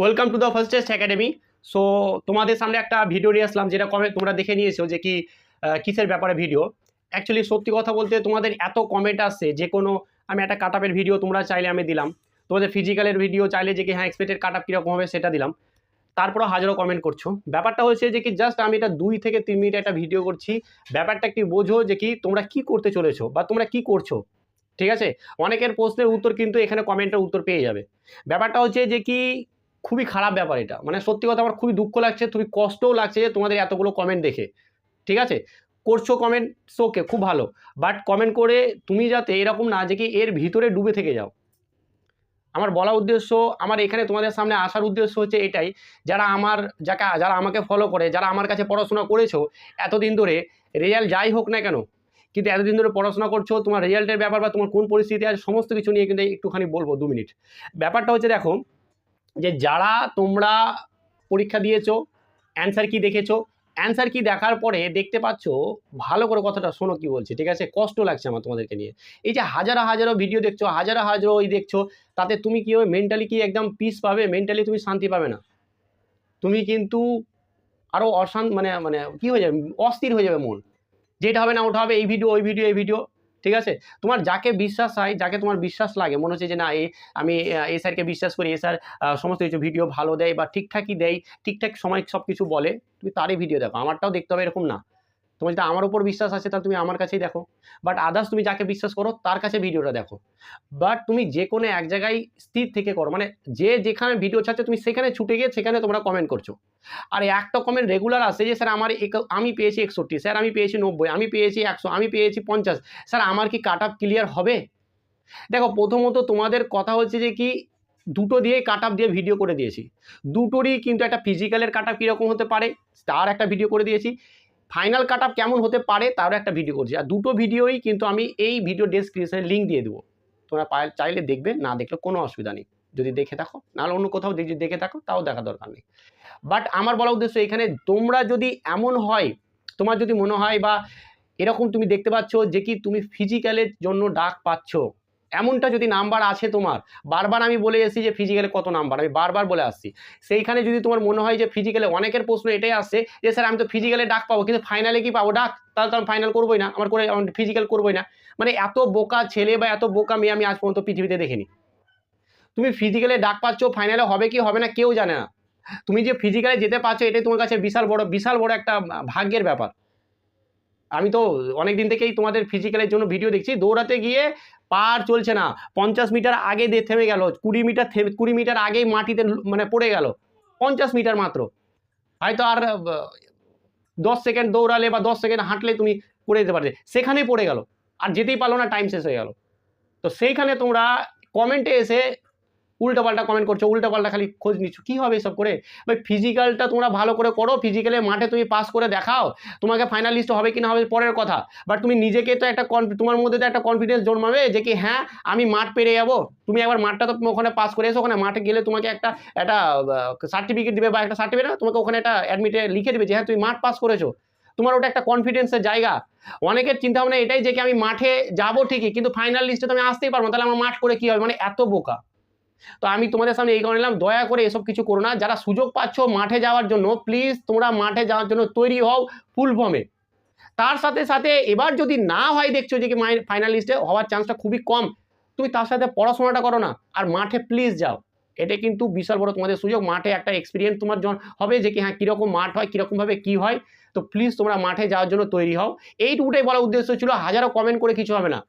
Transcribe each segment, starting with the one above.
Welcome to the first test academy so তোমাদের সামনে একটা ভিডিও নিয়ে আসলাম, যেটা কমে তোমরা দেখে নিয়েছো যে কি কিসের ব্যাপারে ভিডিও অ্যাকচুয়ালি সত্যি কথা বলতে তোমাদের এত কমেন্ট আসছে, যে কোনো, আমি একটা কাট আপের ভিডিও তোমরা চাইলে আমি দিলাম। তোমাদের ফিজিক্যালের ভিডিও চাইলে যে কি হ্যাঁ এক্সপেক্টেড কাট আপ কীরকম হবে সেটা দিলাম। তারপরও হাজারো কমেন্ট করছ। ব্যাপারটা হচ্ছে যে কি জাস্ট আমি এটা দুই থেকে তিন মিনিট একটা ভিডিও করছি। ব্যাপারটা একটু বোঝো যে কি, তোমরা কি করতে চলেছো বা তোমরা কি করছ। ঠিক আছে? অনেকের প্রশ্নের উত্তর কিন্তু এখানে কমেন্টের উত্তর পেয়ে যাবে। ব্যাপারটা হচ্ছে যে কি খুবই খারাপ ব্যাপার এটা। মানে সত্যি কথা আমার খুবই দুঃখ লাগছে, খুবই কষ্টও লাগছে যে তোমাদের এতগুলো কমেন্ট দেখে। ঠিক আছে? করছ কমেন্ট ওকে খুব ভালো। বাট কমেন্ট করে তুমি যাতে এরকম না যে কি এর ভিতরে ডুবে থেকে যাও। আমার বলা উদ্দেশ্য, আমার এখানে তোমাদের সামনে আসার উদ্দেশ্য হচ্ছে এটাই, যারা আমার, যাকে, যারা আমাকে ফলো করে, যারা আমার কাছে পড়াশোনা করেছ, এতদিন ধরে রেজাল্ট যাই হোক না কেন, কিন্তু এতদিন ধরে পড়াশোনা করছ, তোমার রেজাল্টের ব্যাপার বা তোমার কোন পরিস্থিতি আছে, সমস্ত কিছু নিয়ে কিন্তু একটুখানি বলব দু মিনিট ব্যাপারটা হচ্ছে দেখো যে যারা তোমরা পরীক্ষা দিয়েছ অ্যান্সার কি দেখেছ অ্যান্সার কি দেখার পরে দেখতে পাচ্ছ, ভালো করে কথাটা শোনো কি বলছে, ঠিক আছে? কষ্ট লাগছে আমার তোমাদেরকে নিয়ে। এই যে হাজারো হাজারো ভিডিও দেখছ, হাজারো হাজারো ওই দেখছ, তাতে তুমি কি হবে মেন্টালি কি একদম পিস পাবে? মেন্টালি তুমি শান্তি পাবে না। তুমি কিন্তু আরও অশান্ত মানে মানে কি হয়ে যাবে? অস্থির হয়ে যাবে মন। যেটা হবে না, ওটা হবে এই ভিডিও ওই ভিডিও এই ভিডিও ঠিক আছে? তোমার যাকে বিশ্বাস হয়, যাকে তোমার বিশ্বাস লাগে, মনে হচ্ছে যে না, এ, আমি, এ স্যারকে বিশ্বাস করি, এ স্যার সমস্ত কিছু ভিডিও ভালো দেয় বা ঠিকঠাকই দেয়, ঠিকঠাক সময় সব কিছু বলে, তুমি তারই ভিডিও দেখো, আমারটাও দেখতে হবে এরকম না। তোমার যদি আমার উপর বিশ্বাস আছে, তাহলে তুমি আমার কাছেই দেখো। বাট আদার্স তুমি যাকে বিশ্বাস করো, তার কাছে ভিডিওটা দেখো। বাট তুমি যে কোনো এক জায়গায় স্থির থেকে করো। মানে যে যেখানে ভিডিও ছাড়ছে, তুমি সেখানে ছুটে গিয়ে সেখানে তোমরা কমেন্ট করছ। আর একটা কমেন্ট রেগুলার আসে যে, স্যার, আমার আমি পেয়েছি একষট্টি, স্যার, আমি পেয়েছি নব্বই, আমি পেয়েছি একশো, আমি পেয়েছি পঞ্চাশ, স্যার, আমার কি কাট আপ ক্লিয়ার হবে? দেখো, প্রথমত তোমাদের কথা হচ্ছে যে কি, দুটো দিয়ে কাট আপ দিয়ে ভিডিও করে দিয়েছি। দুটোরই কিন্তু একটা ফিজিক্যালের কাট আপ কীরকম হতে পারে, তার একটা ভিডিও করে দিয়েছি। ফাইনাল কাট আপ কেমন হতে পারে তারও একটা ভিডিও করছি। আর দুটো ভিডিওই কিন্তু আমি এই ভিডিও ডেসক্রিপশনে লিঙ্ক দিয়ে দেবো। তোমরা চাইলে দেখবে, না দেখলে কোনো অসুবিধা নেই। যদি দেখে থাকো, নাহলে অন্য কোথাও দেখে দেখে থাকো, তাও দেখা দরকার নেই। বাট আমার বলা উদ্দেশ্য এখানে তোমরা যদি এমন হয়, তোমার যদি মনে হয় বা এরকম তুমি দেখতে পাচ্ছ যে কি তুমি ফিজিক্যালের জন্য ডাক পাচ্ছ এমনটা যদি নাম্বার আছে তোমার, বারবার আমি বলে এসেছি যে ফিজিক্যালে কত নাম্বার, আমি বারবার বলে আসছি। সেইখানে যদি তোমার মনে হয় যে ফিজিক্যালে অনেকের প্রশ্ন এটাই আসছে যে, স্যার, আমি তো ফিজিক্যালে ডাক পাবো, কিন্তু ফাইনালে কি পাবো? ডাক, তাহলে তো আমি ফাইনাল করবোই না, আমার করে ফিজিক্যাল করবোই না। মানে এত বোকা ছেলে বা এত বোকা মেয়ে আমি আজ পর্যন্ত পৃথিবীতে দেখিনি। তুমি ফিজিক্যালে ডাক পাচ্ছ ফাইনালে হবে কি হবে না, কেউ জানে না। তুমি যে ফিজিক্যালে যেতে পারছ, এটাই তোমার কাছে বিশাল বড় বিশাল বড় একটা ভাগ্যের ব্যাপার। আমি তো অনেক দিন থেকেই তোমাদের ফিজিক্যালের জন্য ভিডিও দেখছি। দৌড়াতে গিয়ে পার চলছে না। পঞ্চাশ মিটার আগে দিয়ে থেমে গেল, কুড়ি মিটার থেমে কুড়ি মিটার আগেই মাটিতে মানে পড়ে গেল। পঞ্চাশ মিটার মাত্র। হয়তো আর দশ সেকেন্ড দৌড়ালে বা দশ সেকেন্ড হাঁটলে তুমি পড়ে যেতে পারবে। সেখানেই পড়ে গেল। আর যেতেই পারল না টাইম শেষ হয়ে গেল। তো সেইখানে তোমরা কমেন্টে এসে উল্টোপাল্টা কমেন্ট করছ উল্টোপাল্টা খালি খোঁজ নিচ্ছ। কী হবে এসব করে? ভাই ফিজিক্যালটা তোমরা ভালো করে করো ফিজিক্যালে মাঠে তুমি পাস করে দেখাও। তোমাকে ফাইনালিস্ট হবে কি না হবে পরের কথা। বাট তুমি নিজেকে তো একটা তোমার মধ্যে তো একটা কনফিডেন্স জন্মাবে যে কি হ্যাঁ আমি মাঠ পেরে যাব। তুমি একবার মাঠটা তো ওখানে পাস করে এসো, ওখানে মাঠে গেলে তোমাকে একটা একটা সার্টিফিকেট দিবে বা একটা সার্টিফিকেট তোমাকে ওখানে একটা অ্যাডমিটে লিখে দেবে যে হ্যাঁ তুমি মাঠ পাস করেছ। তোমার ওটা একটা কনফিডেন্সের জায়গা। অনেকের চিন্তা ভাবনা এটাই যে কি, আমি মাঠে যাব ঠিকই, কিন্তু ফাইনাল লিস্টে তো আমি আসতেই পারব তাহলে আমার মাঠ করে কি হবে? মানে এত বোকা। তো আমি তোমাদের সামনে এই কারণে এলাম। দয়া করে এসব কিছু করো না। যারা সুযোগ পাচ্ছ মাঠে যাওয়ার জন্য প্লিজ তোমরা মাঠে যাওয়ার জন্য তৈরি হও ফুল ফর্মে তার সাথে সাথে এবার যদি না হয় দেখছ যে কি ফাইনালিস্টে হওয়ার চান্সটা খুবই কম। তুমি তার সাথে পড়াশোনাটা করো না। আর মাঠে প্লিজ যাও। এটা কিন্তু বিশাল বড় তোমাদের সুযোগ। মাঠে একটা এক্সপিরিয়েন্স তোমার হবে যে কি হ্যাঁ কীরকম মাঠ হয় কীরকমভাবে কী হয়। তো প্লিজ তোমরা মাঠে যাওয়ার জন্য তৈরি হও। এইটুকুটাই বলার উদ্দেশ্য ছিল। হাজারো কমেন্ট করে কিছু হবে না।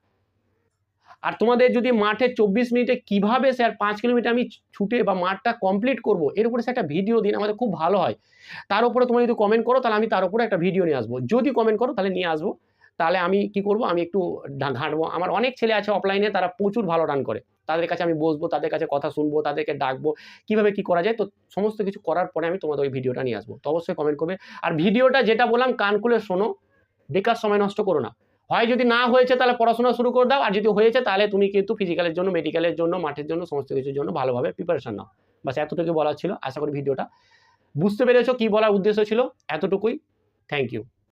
আর তোমাদের যদি মাঠে চব্বিশ মিনিটে কীভাবে স্যার পাঁচ কিলোমিটার আমি ছুটে বা মাঠটা কমপ্লিট করব, এর উপরে স্যার একটা ভিডিও দিন, আমাদের খুব ভালো হয়। তার উপরে তোমরা যদি কমেন্ট করো, তাহলে আমি তার উপরে একটা ভিডিও নিয়ে আসব। যদি কমেন্ট করো, তাহলে নিয়ে আসব। তাহলে আমি কি করব, আমি একটু ঘাঁটবো। আমার অনেক ছেলে আছে অফলাইনে তারা প্রচুর ভালো রান করে। তাদের কাছে আমি বসবো, তাদের কাছে কথা শুনব, তাদেরকে ডাকবো, কীভাবে কি করা যায়, তো সমস্ত কিছু করার পরে আমি তোমাদের ওই ভিডিওটা নিয়ে আসব। তো অবশ্যই কমেন্ট করবে। আর ভিডিওটা যেটা বললাম, কান খুলে শোনো, বেকার সময় নষ্ট করো না। হয় যদি না হয়েছে তাহলে পড়াশোনা শুরু করে দাও, আর যদি হয়েছে তাহলে তুমি কিন্তু ফিজিক্যালের জন্য মেডিকেলের জন্য, মাঠের জন্য, সমস্ত কিছুর জন্য ভালোভাবে প্রিপারেশন নাও। বাস এতটুকু বলার ছিল, আশা করি ভিডিওটা বুঝতে পেরেছ কি বলার উদ্দেশ্য ছিল? এতটুকুই থ্যাংক ইউ